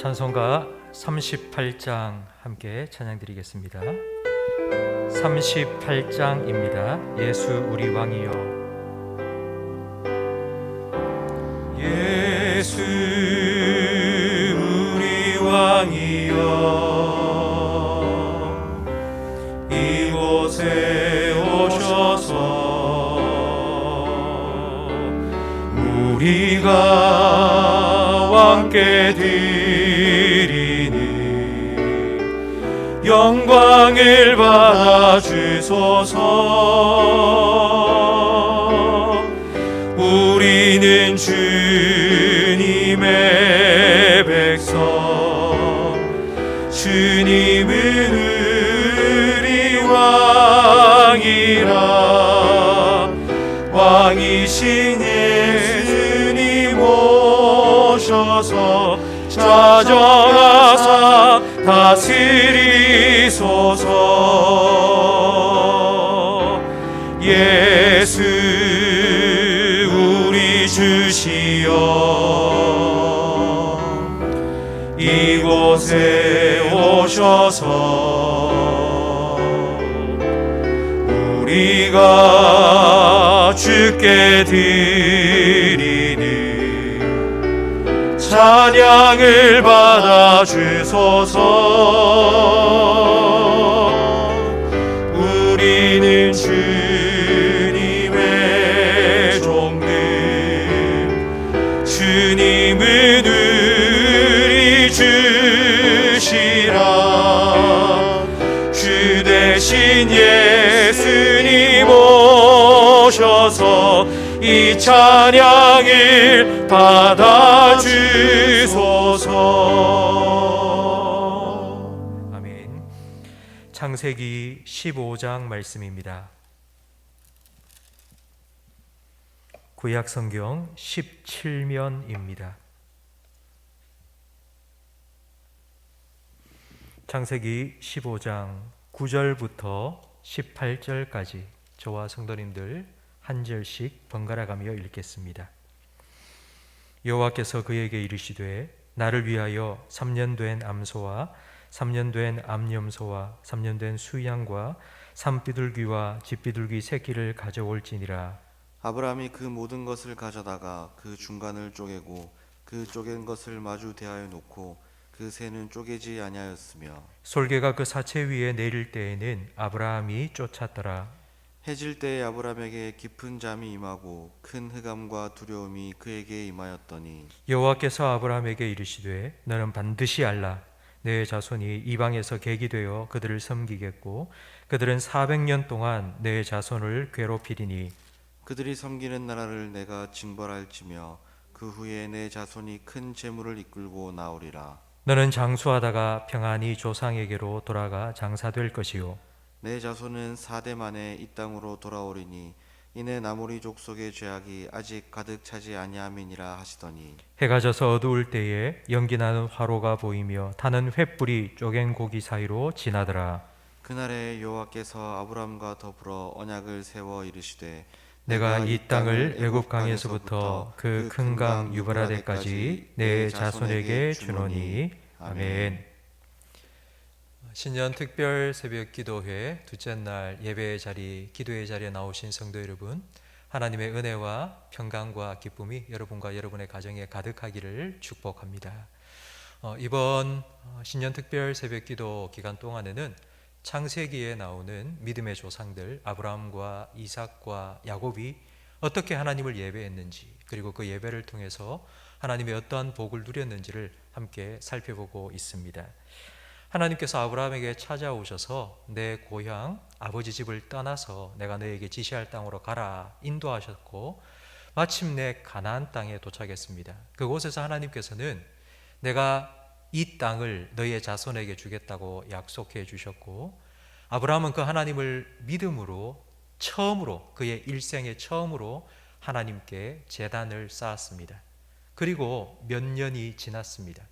찬송가 38장 함께 찬양드리겠습니다. 38장입니다. 예수 우리 왕이여 예수 우리 왕이여 이곳에 오셔서 우리가 왕께 드 영광을 받아 주소서. 우리는 주님의 백성 주님은 우리 왕이라. 왕이신 예 다스리소서. 예수 우리 주시여 이곳에 오셔서 우리가 주께 드리는 찬양을 받아 주소서. 우리는 주님의 종들 주님은 우리 주시라. 주 대신 예수님 오셔서 이 찬양을 받아 주소서 아멘. 창세기 15장 말씀입니다. 구약 성경 17면입니다. 창세기 15장 9절부터 18절까지 저와 성도님들 한 절씩 번갈아 가며 읽겠습니다. 여호와께서 그에게 이르시되 나를 위하여 3년 된 암소와 3년 된 암염소와 3년 된 수양과 산비둘기와 집비둘기 새끼를 가져올지니라. 아브라함이 그 모든 것을 가져다가 그 중간을 쪼개고 그 쪼갠 것을 마주 대하여 놓고 그 새는 쪼개지 아니하였으며 솔개가 그 사체 위에 내릴 때에는 아브라함이 쫓았더라 해질 때에 아브라함에게 깊은 잠이 임하고 큰 흑암과 두려움이 그에게 임하였더니 여호와께서 아브라함에게 이르시되 너는 반드시 알라. 내 자손이 이방에서 객이 되어 그들을 섬기겠고 그들은 400년 동안 내 자손을 괴롭히리니. 그들이 섬기는 나라를 내가 징벌할지며 그 후에 내 자손이 큰 재물을 이끌고 나오리라. 너는 장수하다가 평안히 조상에게로 돌아가 장사될 것이요 내 자손은 사대 만에 이 땅으로 돌아오리니 이내 나무리 족속의 죄악이 아직 가득 차지 아니함이니라 하시더니. 해가 져서 어두울 때에 연기 나는 화로가 보이며 타는 횃불이 쪼갠 고기 사이로 지나더라. 그날에 여호와께서 아브람과 더불어 언약을 세워 이르시되 내가 이 땅을 애굽 강에서부터 그 큰 강 유브라데까지 내 자손에게 주노니. 아멘. 신년 특별 새벽 기도회 둘째 날 예배의 자리, 기도의 자리에 나오신 성도 여러분, 하나님의 은혜와 평강과 기쁨이 여러분과 여러분의 가정에 가득하기를 축복합니다. 어, 이번 어, 신년 특별 새벽 기도 기간 동안에는 창세기에 나오는 믿음의 조상들 아브라함과 이삭과 야곱이 어떻게 하나님을 예배했는지 그리고 그 예배를 통해서 하나님의 어떠한 복을 누렸는지를 함께 살펴보고 있습니다. 하나님께서 아브라함에게 찾아오셔서 내 고향 아버지 집을 떠나서 내가 너에게 지시할 땅으로 가라 인도하셨고 마침내 가나안 땅에 도착했습니다. 그곳에서 하나님께서는 내가 이 땅을 너의 자손에게 주겠다고 약속해 주셨고 아브라함은 그 하나님을 믿음으로 처음으로 그의 일생의 처음으로 하나님께 제단을 쌓았습니다. 그리고 몇 년이 지났습니다.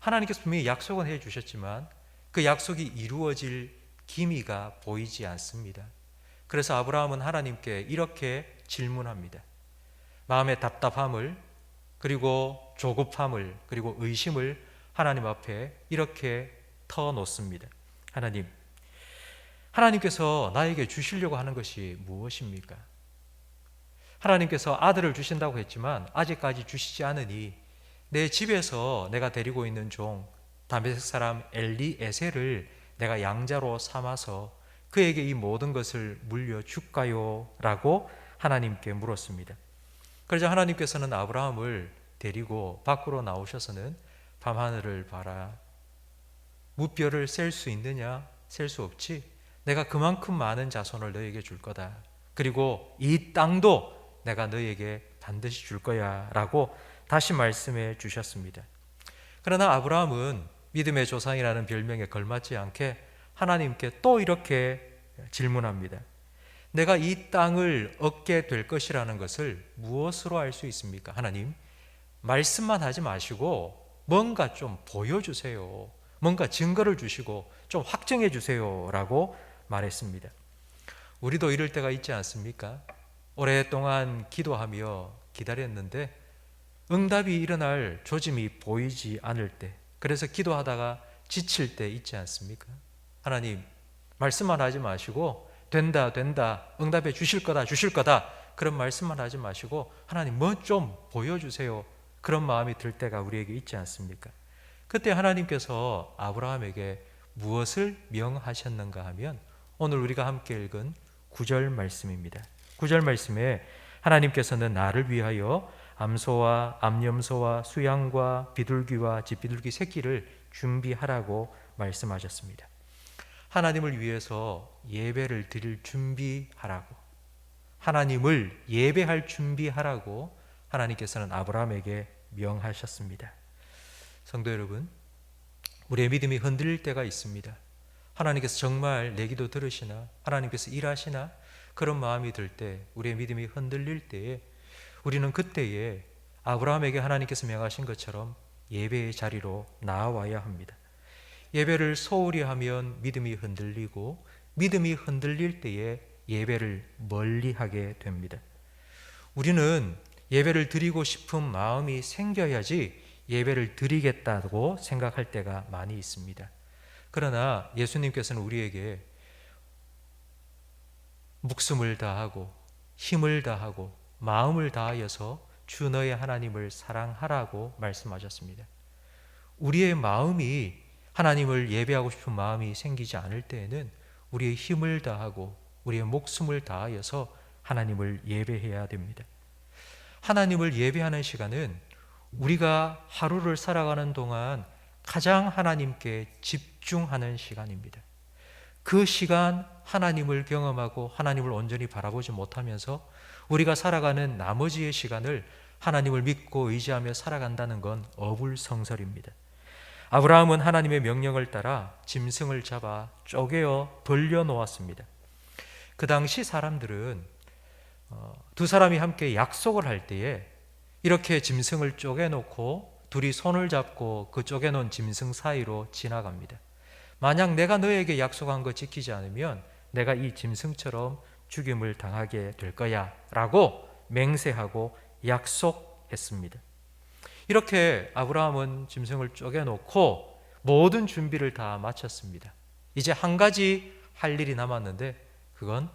하나님께서 분명히 약속은 해 주셨지만 그 약속이 이루어질 기미가 보이지 않습니다. 그래서 아브라함은 하나님께 이렇게 질문합니다. 마음의 답답함을 그리고 조급함을 그리고 의심을 하나님 앞에 이렇게 터 놓습니다. 하나님, 하나님께서 나에게 주시려고 하는 것이 무엇입니까? 하나님께서 아들을 주신다고 했지만 아직까지 주시지 않으니 내 집에서 내가 데리고 있는 종 다메섹 사람 엘리에셀을 내가 양자로 삼아서 그에게 이 모든 것을 물려 줄까요? 라고 하나님께 물었습니다. 그러자 하나님께서는 아브라함을 데리고 밖으로 나오셔서는 밤하늘을 봐라. 무뼈를 셀 수 있느냐? 셀 수 없지. 내가 그만큼 많은 자손을 너에게 줄 거다. 그리고 이 땅도 내가 너에게 반드시 줄 거야. 라고 다시 말씀해 주셨습니다. 그러나 아브라함은 믿음의 조상이라는 별명에 걸맞지 않게 하나님께 또 이렇게 질문합니다. 내가 이 땅을 얻게 될 것이라는 것을 무엇으로 알 수 있습니까? 하나님, 말씀만 하지 마시고 뭔가 좀 보여주세요. 뭔가 증거를 주시고 좀 확정해 주세요. 라고 말했습니다. 우리도 이럴 때가 있지 않습니까? 오랫동안 기도하며 기다렸는데 응답이 일어날 조짐이 보이지 않을 때, 그래서 기도하다가 지칠 때 있지 않습니까? 하나님, 말씀만 하지 마시고 된다, 된다, 응답해 주실 거다, 주실 거다. 그런 말씀만 하지 마시고 하나님 뭐 좀 보여주세요. 그런 마음이 들 때가 우리에게 있지 않습니까? 그때 하나님께서 아브라함에게 무엇을 명하셨는가 하면 오늘 우리가 함께 읽은 구절 말씀입니다. 구절 말씀에 하나님께서는 나를 위하여 암소와 암염소와 수양과 비둘기와 집비둘기 새끼를 준비하라고 말씀하셨습니다. 하나님을 위해서 예배를 드릴 준비하라고 하나님을 예배할 준비하라고 하나님께서는 아브라함에게 명하셨습니다. 성도 여러분, 우리의 믿음이 흔들릴 때가 있습니다. 하나님께서 정말 내 기도 들으시나 하나님께서 일하시나 그런 마음이 들 때 우리의 믿음이 흔들릴 때에 우리는 그때에 아브라함에게 하나님께서 명하신 것처럼 예배의 자리로 나와야 합니다. 예배를 소홀히 하면 믿음이 흔들리고 믿음이 흔들릴 때에 예배를 멀리 하게 됩니다. 우리는 예배를 드리고 싶은 마음이 생겨야지 예배를 드리겠다고 생각할 때가 많이 있습니다. 그러나 예수님께서는 우리에게 목숨을 다하고 힘을 다하고 마음을 다하여서 주 너의 하나님을 사랑하라고 말씀하셨습니다. 우리의 마음이 하나님을 예배하고 싶은 마음이 생기지 않을 때에는 우리의 힘을 다하고 우리의 목숨을 다하여서 하나님을 예배해야 됩니다. 하나님을 예배하는 시간은 우리가 하루를 살아가는 동안 가장 하나님께 집중하는 시간입니다. 그 시간 하나님을 경험하고 하나님을 온전히 바라보지 못하면서 우리가 살아가는 나머지의 시간을 하나님을 믿고 의지하며 살아간다는 건 어불성설입니다. 아브라함은 하나님의 명령을 따라 짐승을 잡아 쪼개어 돌려 놓았습니다. 그 당시 사람들은 어, 두 사람이 함께 약속을 할 때에 이렇게 짐승을 쪼개놓고 둘이 손을 잡고 그 쪼개놓은 짐승 사이로 지나갑니다. 만약 내가 너에게 약속한 거 지키지 않으면 내가 이 짐승처럼 죽임을 당하게 될 거야 라고 맹세하고 약속했습니다. 이렇게 아브라함은 짐승을 쪼개놓고 모든 준비를 다 마쳤습니다. 이제 한 가지 할 일이 남았는데 그건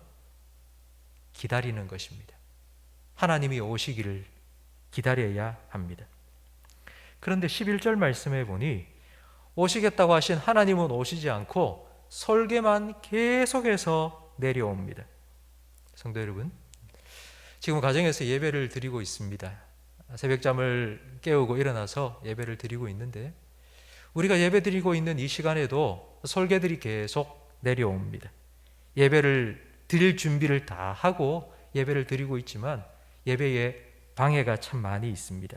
기다리는 것입니다. 하나님이 오시기를 기다려야 합니다. 그런데 11절 말씀해 보니 오시겠다고 하신 하나님은 오시지 않고 설계만 계속해서 내려옵니다. 성도 여러분, 지금 가정에서 예배를 드리고 있습니다. 새벽잠을 깨우고 일어나서 예배를 드리고 있는데 우리가 예배 드리고 있는 이 시간에도 설계들이 계속 내려옵니다. 예배를 드릴 준비를 다 하고 예배를 드리고 있지만 예배에 방해가 참 많이 있습니다.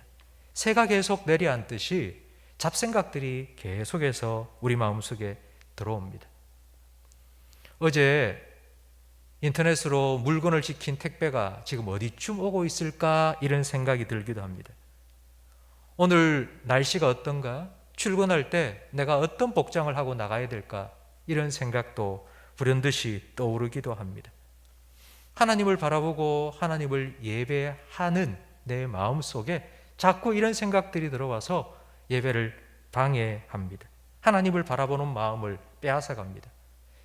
새가 계속 내려앉듯이 잡생각들이 계속해서 우리 마음속에 들어옵니다. 어제 인터넷으로 물건을 시킨 택배가 지금 어디쯤 오고 있을까 이런 생각이 들기도 합니다. 오늘 날씨가 어떤가? 출근할 때 내가 어떤 복장을 하고 나가야 될까? 이런 생각도 불현듯이 떠오르기도 합니다. 하나님을 바라보고 하나님을 예배하는 내 마음 속에 자꾸 이런 생각들이 들어와서 예배를 방해합니다. 하나님을 바라보는 마음을 빼앗아갑니다.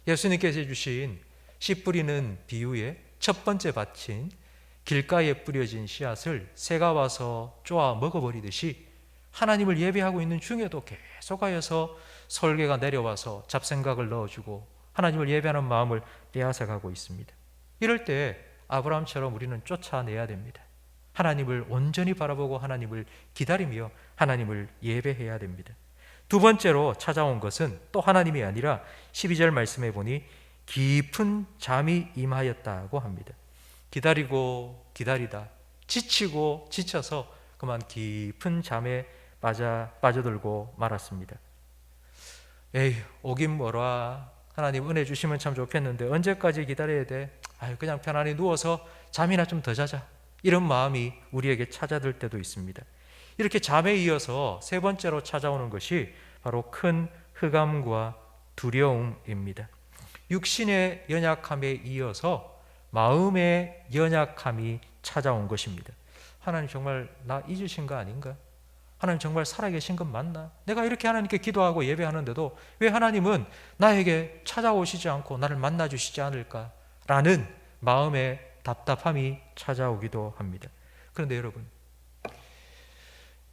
예수님께서 주신 씨 뿌리는 비유의 첫 번째 밭인 길가에 뿌려진 씨앗을 새가 와서 쪼아 먹어버리듯이 하나님을 예배하고 있는 중에도 계속하여서 설계가 내려와서 잡생각을 넣어주고 하나님을 예배하는 마음을 빼앗아가고 있습니다. 이럴 때 아브라함처럼 우리는 쫓아내야 됩니다. 하나님을 온전히 바라보고 하나님을 기다리며 하나님을 예배해야 됩니다. 두 번째로 찾아온 것은 또 하나님이 아니라 12절 말씀해 보니 깊은 잠이 임하였다고 합니다. 기다리고 기다리다 지치고 지쳐서 그만 깊은 잠에 빠져 빠져들고 말았습니다. 에이 오긴 뭐라 하나님 은혜 주시면 참 좋겠는데 언제까지 기다려야 돼? 아유 그냥 편안히 누워서 잠이나 좀 더 자자 이런 마음이 우리에게 찾아들 때도 있습니다. 이렇게 잠에 이어서 세 번째로 찾아오는 것이 바로 큰 흑암과 두려움입니다. 육신의 연약함에 이어서 마음의 연약함이 찾아온 것입니다. 하나님 정말 나 잊으신 거 아닌가? 하나님 정말 살아계신 것 맞나? 내가 이렇게 하나님께 기도하고 예배하는데도 왜 하나님은 나에게 찾아오시지 않고 나를 만나주시지 않을까? 라는 마음의 답답함이 찾아오기도 합니다. 그런데 여러분,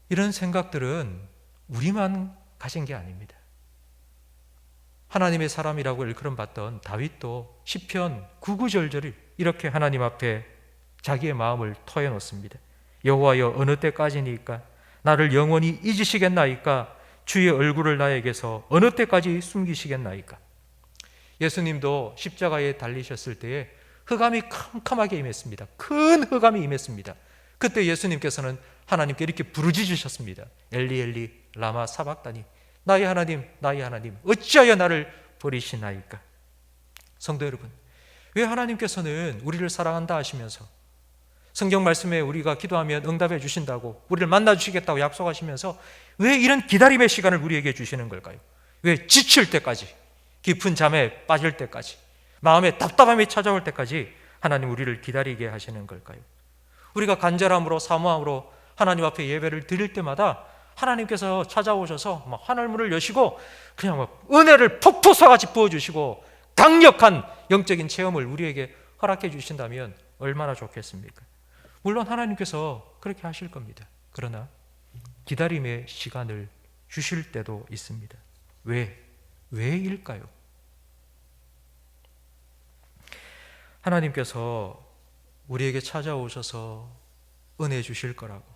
이런 생각들은 우리만 가진 게 아닙니다. 하나님의 사람이라고 일컬음 받던 다윗도 시편 99절절을 이렇게 하나님 앞에 자기의 마음을 터여 놓습니다. 여호와여 어느 때까지니까 나를 영원히 잊으시겠나이까 주의 얼굴을 나에게서 어느 때까지 숨기시겠나이까 예수님도 십자가에 달리셨을 때에 흑암이 캄캄하게 임했습니다. 큰 흑암이 임했습니다. 그때 예수님께서는 하나님께 이렇게 부르짖으셨습니다. 엘리 엘리 라마 사박다니 나의 하나님 나의 하나님 어찌하여 나를 버리시나이까 성도 여러분 왜 하나님께서는 우리를 사랑한다 하시면서 성경 말씀에 우리가 기도하면 응답해 주신다고 우리를 만나 주시겠다고 약속하시면서 왜 이런 기다림의 시간을 우리에게 주시는 걸까요? 왜 지칠 때까지 깊은 잠에 빠질 때까지 마음에 답답함이 찾아올 때까지 하나님 우리를 기다리게 하시는 걸까요? 우리가 간절함으로 사모함으로 하나님 앞에 예배를 드릴 때마다 하나님께서 찾아오셔서 막 하늘문을 여시고 그냥 막 은혜를 폭포사같이 부어주시고 강력한 영적인 체험을 우리에게 허락해 주신다면 얼마나 좋겠습니까? 물론 하나님께서 그렇게 하실 겁니다. 그러나 기다림의 시간을 주실 때도 있습니다. 왜? 왜일까요? 하나님께서 우리에게 찾아오셔서 은혜 주실 거라고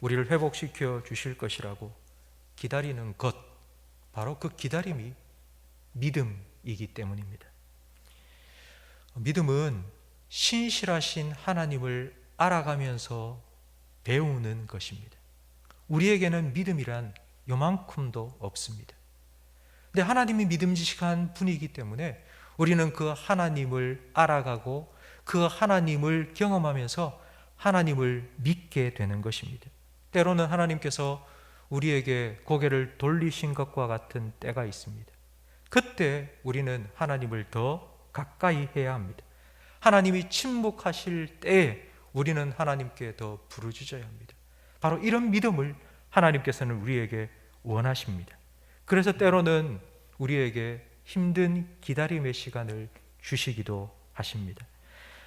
우리를 회복시켜 주실 것이라고 기다리는 것 바로 그 기다림이 믿음이기 때문입니다. 믿음은 신실하신 하나님을 알아가면서 배우는 것입니다. 우리에게는 믿음이란 요만큼도 없습니다. 근데 하나님이 믿음직한 분이기 때문에 우리는 그 하나님을 알아가고 그 하나님을 경험하면서 하나님을 믿게 되는 것입니다. 때로는 하나님께서 우리에게 고개를 돌리신 것과 같은 때가 있습니다. 그때 우리는 하나님을 더 가까이 해야 합니다. 하나님이 침묵하실 때에 우리는 하나님께 더 부르짖어야 합니다. 바로 이런 믿음을 하나님께서는 우리에게 원하십니다. 그래서 때로는 우리에게 힘든 기다림의 시간을 주시기도 하십니다.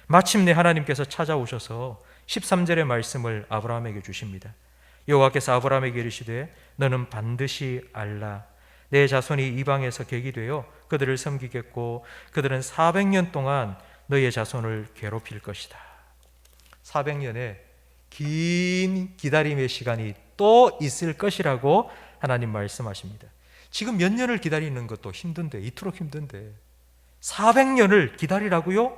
마침내 하나님께서 찾아오셔서 13절의 말씀을 아브라함에게 주십니다. 여호와께서 아브라함에게 이르시되 너는 반드시 알라 내 자손이 이방에서 객이 되어 그들을 섬기겠고 그들은 400년 동안 너의 자손을 괴롭힐 것이다. 400년의 긴 기다림의 시간이 또 있을 것이라고 하나님 말씀하십니다. 지금 몇 년을 기다리는 것도 힘든데 이토록 힘든데 400년을 기다리라고요?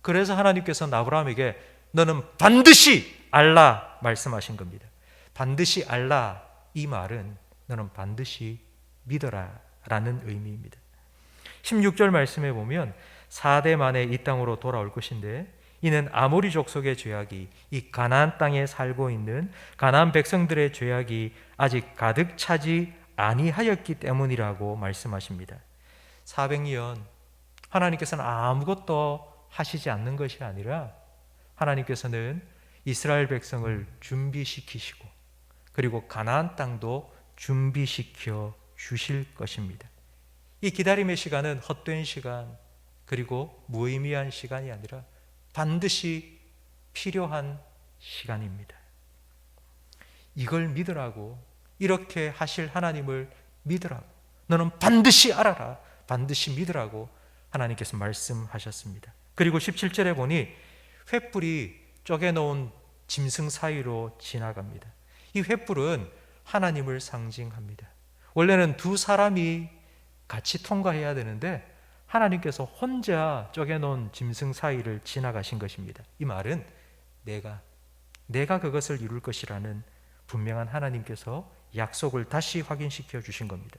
그래서 하나님께서 아브라함에게 너는 반드시 알라 말씀하신 겁니다. 반드시 알라 이 말은 너는 반드시 믿어라 라는 의미입니다. 16절 말씀에 보면 4대 만에 이 땅으로 돌아올 것인데 이는 아모리 족속의 죄악이 이 가나안 땅에 살고 있는 가나안 백성들의 죄악이 아직 가득 차지 아니하였기 때문이라고 말씀하십니다. 400년 하나님께서는 아무것도 하시지 않는 것이 아니라 하나님께서는 이스라엘 백성을 준비시키시고 그리고 가나안 땅도 준비시켜 주실 것입니다. 이 기다림의 시간은 헛된 시간 그리고 무의미한 시간이 아니라 반드시 필요한 시간입니다. 이걸 믿으라고 이렇게 하실 하나님을 믿으라고 너는 반드시 알아라 반드시 믿으라고 하나님께서 말씀하셨습니다. 그리고 17절에 보니 횃불이 쪼개놓은 짐승 사이로 지나갑니다. 이 횃불은 하나님을 상징합니다. 원래는 두 사람이 같이 통과해야 되는데 하나님께서 혼자 쪼개놓은 짐승 사이를 지나가신 것입니다. 이 말은 내가 내가 그것을 이룰 것이라는 분명한 하나님께서 약속을 다시 확인시켜 주신 겁니다.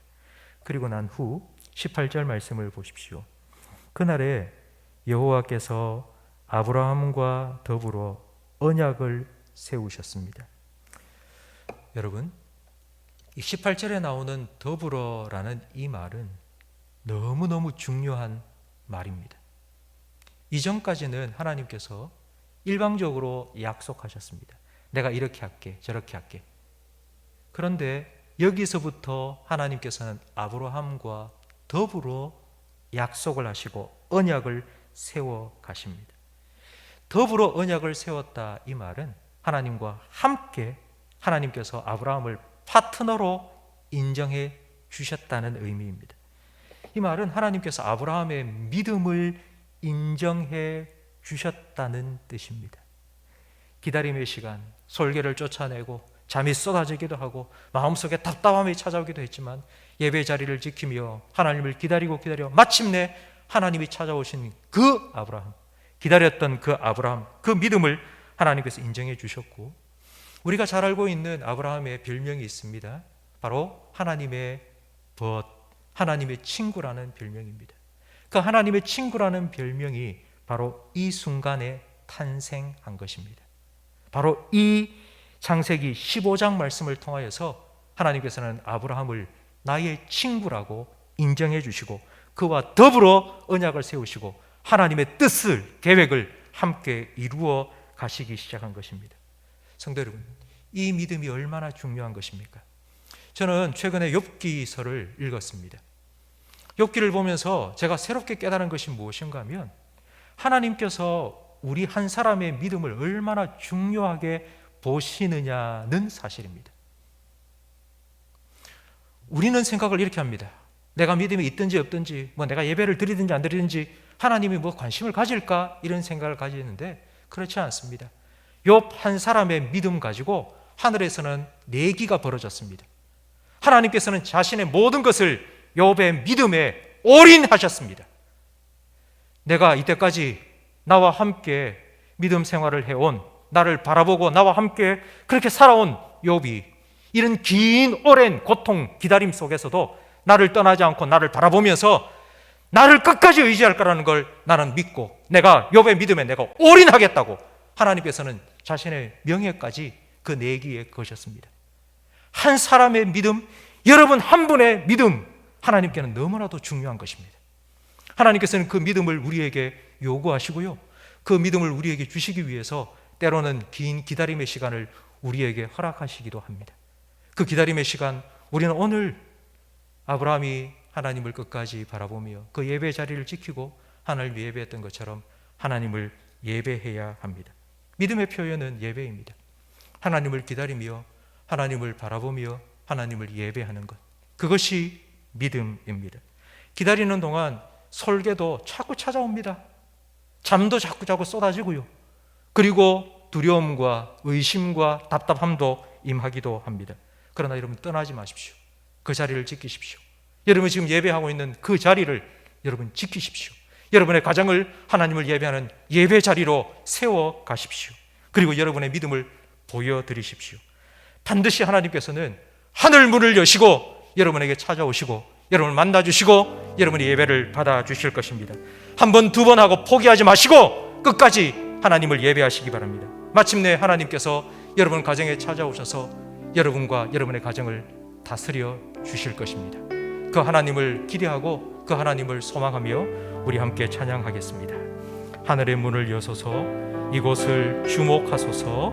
그리고 난 후 18절 말씀을 보십시오. 그날에 여호와께서 아브라함과 더불어 언약을 세우셨습니다. 여러분, 이 18절에 나오는 더불어라는 이 말은 너무너무 중요한 말입니다. 이전까지는 하나님께서 일방적으로 약속하셨습니다. 내가 이렇게 할게, 저렇게 할게. 그런데 여기서부터 하나님께서는 아브라함과 더불어 약속을 하시고 언약을 세워 가십니다. 더불어 언약을 세웠다 이 말은 하나님과 함께 하나님께서 아브라함을 파트너로 인정해 주셨다는 의미입니다. 이 말은 하나님께서 아브라함의 믿음을 인정해 주셨다는 뜻입니다. 기다림의 시간, 솔개를 쫓아내고 잠이 쏟아지기도 하고 마음속에 답답함이 찾아오기도 했지만 예배 자리를 지키며 하나님을 기다리고 기다려 마침내 하나님이 찾아오신 그 아브라함, 기다렸던 그 아브라함, 그 믿음을 하나님께서 인정해 주셨고 우리가 잘 알고 있는 아브라함의 별명이 있습니다. 바로 하나님의 벗, 하나님의 친구라는 별명입니다. 그 하나님의 친구라는 별명이 바로 이 순간에 탄생한 것입니다. 바로 이 창세기 15장 말씀을 통하여서 하나님께서는 아브라함을 나의 친구라고 인정해 주시고 그와 더불어 언약을 세우시고 하나님의 뜻을 계획을 함께 이루어 가시기 시작한 것입니다. 성도 여러분, 이 믿음이 얼마나 중요한 것입니까? 저는 최근에 욥기서를 읽었습니다. 욥기를 보면서 제가 새롭게 깨달은 것이 무엇인가 하면 하나님께서 우리 한 사람의 믿음을 얼마나 중요하게 보시느냐는 사실입니다. 우리는 생각을 이렇게 합니다. 내가 믿음이 있든지 없든지, 뭐 내가 예배를 드리든지 안 드리든지 하나님이 뭐 관심을 가질까 이런 생각을 가지는데 그렇지 않습니다. 욥 한 사람의 믿음 가지고 하늘에서는 내기가 벌어졌습니다. 하나님께서는 자신의 모든 것을 욥의 믿음에 올인하셨습니다. 내가 이때까지 나와 함께 믿음 생활을 해온 나를 바라보고 나와 함께 그렇게 살아온 욥이 이런 긴 오랜 고통 기다림 속에서도 나를 떠나지 않고 나를 바라보면서 나를 끝까지 의지할 거라는 걸 나는 믿고 내가 욥의 믿음에 내가 올인하겠다고 하나님께서는 자신의 명예까지 그 내기에 거셨습니다. 한 사람의 믿음, 여러분 한 분의 믿음 하나님께는 너무나도 중요한 것입니다. 하나님께서는 그 믿음을 우리에게 요구하시고요. 그 믿음을 우리에게 주시기 위해서 때로는 긴 기다림의 시간을 우리에게 허락하시기도 합니다. 그 기다림의 시간, 우리는 오늘 아브라함이 하나님을 끝까지 바라보며 그 예배 자리를 지키고 하나님을 예배했던 것처럼 하나님을 예배해야 합니다. 믿음의 표현은 예배입니다. 하나님을 기다리며 하나님을 바라보며 하나님을 예배하는 것. 그것이 믿음입니다. 기다리는 동안 설계도 자꾸 찾아옵니다. 잠도 자꾸 자꾸 쏟아지고요. 그리고 두려움과 의심과 답답함도 임하기도 합니다. 그러나 여러분 떠나지 마십시오. 그 자리를 지키십시오. 여러분 지금 예배하고 있는 그 자리를 여러분 지키십시오. 여러분의 가정을 하나님을 예배하는 예배 자리로 세워 가십시오. 그리고 여러분의 믿음을 보여드리십시오. 반드시 하나님께서는 하늘 문을 여시고 여러분에게 찾아오시고 여러분을 만나 주시고 여러분의 예배를 받아 주실 것입니다. 한 번, 두 번 하고 포기하지 마시고 끝까지 하나님을 예배하시기 바랍니다. 마침내 하나님께서 여러분 가정에 찾아오셔서 여러분과 여러분의 가정을 다스려 주실 것입니다. 그 하나님을 기대하고 그 하나님을 소망하며 우리 함께 찬양하겠습니다. 하늘의 문을 여소서 이곳을 주목하소서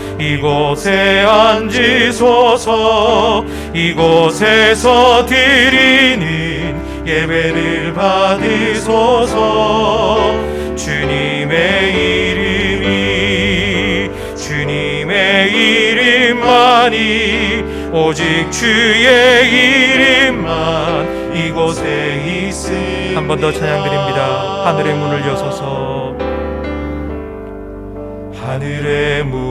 이곳에 앉으소서. 이곳에서 드리는 예배를 받으소서. 주님의 이름이 주님의 이름만이 오직 주의 이름만 이곳에 있으니 한 번 더 찬양드립니다. 하늘의 문을 여소서. 하늘의 문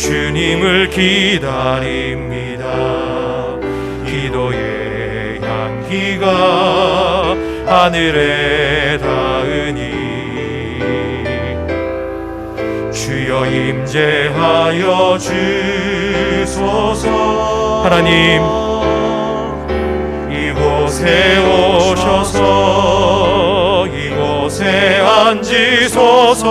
주님을 기다립니다. 기도의 향기가 하늘에 닿으니 주여 임재하여 주소서. 하나님 이곳에 오셔서 이곳에 앉으소서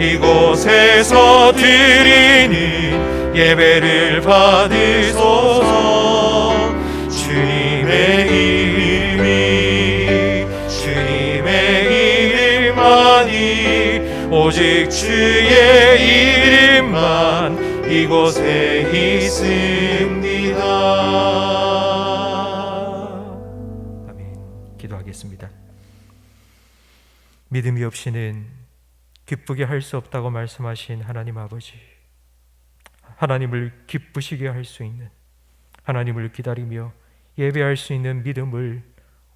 이곳에서 드리는 예배를 받으소서 주님의 이름이 주님의 이름만이 오직 주의 이름만 이곳에 있습니다. 아멘. 기도하겠습니다. 믿음이 없이는 기쁘게 할 수 없다고 말씀하신 하나님 아버지. 하나님을 기쁘시게 할 수 있는 하나님을 기다리며 예배할 수 있는 믿음을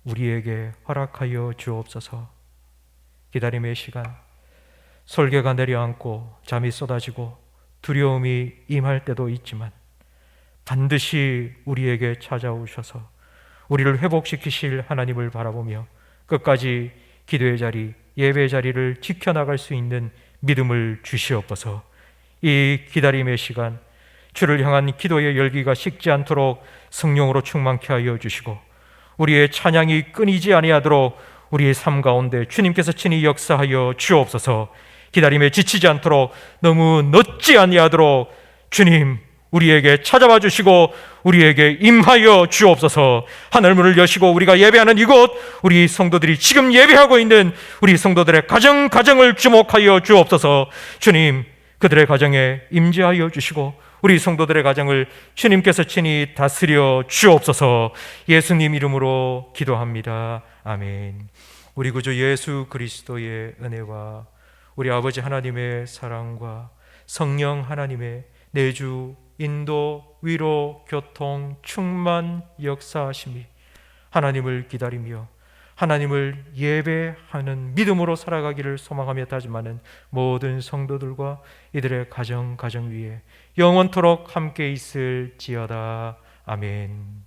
우리에게 허락하여 주옵소서. 기다림의 시간 설계가 내려앉고 잠이 쏟아지고 두려움이 임할 때도 있지만 반드시 우리에게 찾아오셔서 우리를 회복시키실 하나님을 바라보며 끝까지 기도의 자리, 예배의 자리를 지켜나갈 수 있는 믿음을 주시옵소서. 이 기다림의 시간, 주를 향한 기도의 열기가 식지 않도록 성령으로 충만케 하여 주시고 우리의 찬양이 끊이지 아니하도록 우리의 삶 가운데 주님께서 친히 역사하여 주옵소서. 기다림에 지치지 않도록 너무 늦지 아니하도록 주님 우리에게 찾아와 주시고 우리에게 임하여 주옵소서. 하늘 문을 여시고 우리가 예배하는 이곳 우리 성도들이 지금 예배하고 있는 우리 성도들의 가정 가정을 주목하여 주옵소서. 주님 그들의 가정에 임재하여 주시고 우리 성도들의 가정을 주님께서 친히 다스려 주옵소서. 예수님 이름으로 기도합니다. 아멘. 우리 구주 예수 그리스도의 은혜와 우리 아버지 하나님의 사랑과 성령 하나님의 내주 인도 위로 교통 충만 역사하심이 하나님을 기다리며 하나님을 예배하는 믿음으로 살아가기를 소망하며 다짐하는 모든 성도들과 이들의 가정 가정 위에 영원토록 함께 있을지어다 아멘.